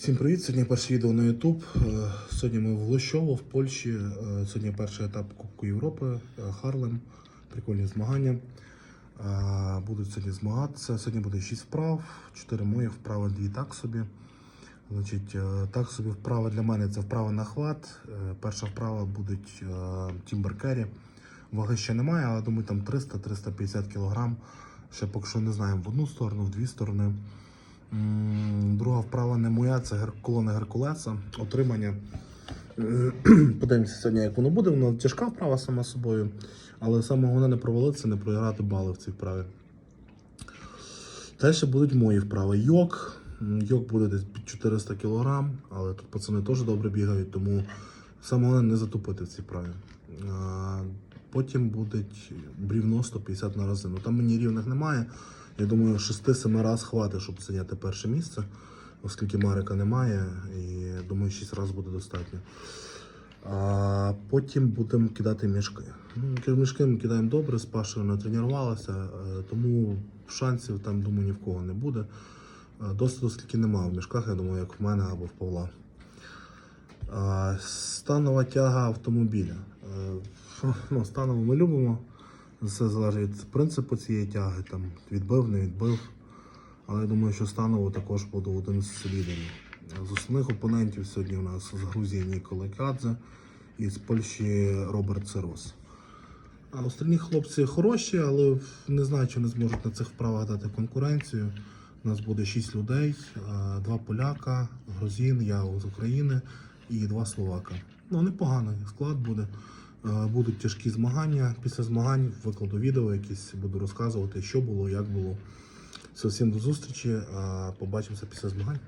Всім привіт! Сьогодні перше відео на YouTube. Е, Сьогодні ми в Лощово, в Польщі. Е, Сьогодні перший етап Кубку Європи, е, Харлем. Прикольні змагання. Будуть сьогодні змагатися. Сьогодні буде 6 вправ, 4 моїх вправи, 2 так собі. Значить, так собі вправа для мене це вправа на хват. Перша вправа буде Тімбер Керрі. Ваги ще немає, але думаю, там 300-350 кг. Ще поки що не знаємо в одну сторону, в дві сторони. Друга вправа не моя, це колона Геркулеса. Отримання. Подивимося сьогодні, як воно буде. Воно тяжка вправа сама собою, але саме головне не провалитися, не програти бали в цій вправі. Далі будуть мої вправи. Йок. Йок буде десь під 400 кг, але тут пацани теж добре бігають, тому саме головне не затупити в цій вправі. Потім буде брівно 150 на рази. Ну там мені рівних немає. Я думаю, 6-7 разів хватить, щоб зайняти перше місце, оскільки Марика немає, і думаю, 6 разів буде достатньо. А потім будемо кидати мішки. Ну, мішки ми кидаємо добре, з Пашою натренувалася, е, тому шансів там, думаю, ні в кого не буде. Е, Досвіду скільки немає в мішках, я думаю, як в мене або в Павла. Станова тяга автомобіля. Е, Ну, станову ми любимо. Все залежить від принципу цієї тяги, там, відбив, не відбив. Але я думаю, що станову також буду один з лідерів. З основних опонентів сьогодні у нас з Грузії Нікола Кадзе і з Польщі Роберт Церос. А остальні хлопці хороші, але не знаю, чи не зможуть на цих вправах дати конкуренцію. У нас буде 6 людей, два поляка, грузин, я з України і два словака. Ну, непоганий склад буде. Е, Будуть тяжкі змагання. Після змагань викладу відео, якісь буду розказувати, що було, як було. Все, всім до зустрічі. Побачимося після змагань.